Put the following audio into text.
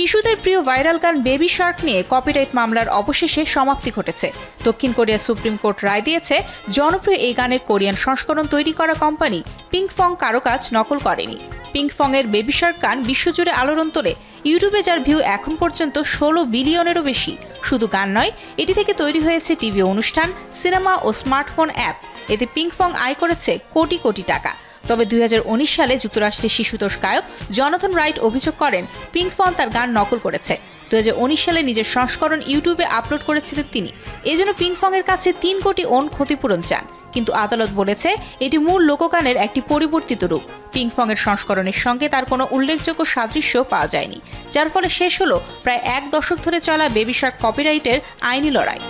শিশুদের প্রিয় ভাইরাল গান বেবি শার্ক নিয়ে কপিরাইট মামলার অবশেষে সমাপ্তি ঘটেছে। দক্ষিণ কোরিয়া সুপ্রিম কোর্ট রায় দিয়েছে, জনপ্রিয় এই গানের কোরিয়ান সংস্করণ তৈরি করা কোম্পানি পিঙ্কফং কারও কাজ নকল করেনি। পিঙ্কফং এর বেবি শার্ক গান বিশ্বজুড়ে আলোড়ন তোলে। ইউটিউবে যার ভিউ এখন পর্যন্ত ষোলো বিলিয়নেরও বেশি। শুধু গান নয়, এটি থেকে তৈরি হয়েছে টিভি অনুষ্ঠান, সিনেমা ও স্মার্টফোন অ্যাপ। এতে পিঙ্কফং আয় করেছে কোটি কোটি টাকা। তবে দুই হাজার উনিশ সালে যুক্তরাষ্ট্রের শিশুতোষ গায়ক জনথন রাইট অভিযোগ করেন পিঙ্কফন তার গান নকল করেছে। দুই হাজার উনিশ সালে নিজের সংস্করণ ইউটিউবে আপলোড করেছিলেন তিনি। এজন্য এর কাছে তিন কোটি ওন ক্ষতিপূরণ চান। কিন্তু আদালত বলেছে, এটি মূল লোকগানের একটি পরিবর্তিত রূপ। পিঙ্কফং এর সংস্করণের সঙ্গে তার কোনো উল্লেখযোগ্য সাদৃশ্য পাওয়া যায়নি। যার ফলে শেষ হলো প্রায় এক দশক ধরে চলা বেবি শার্ক কপিরাইটের আইনি লড়াই।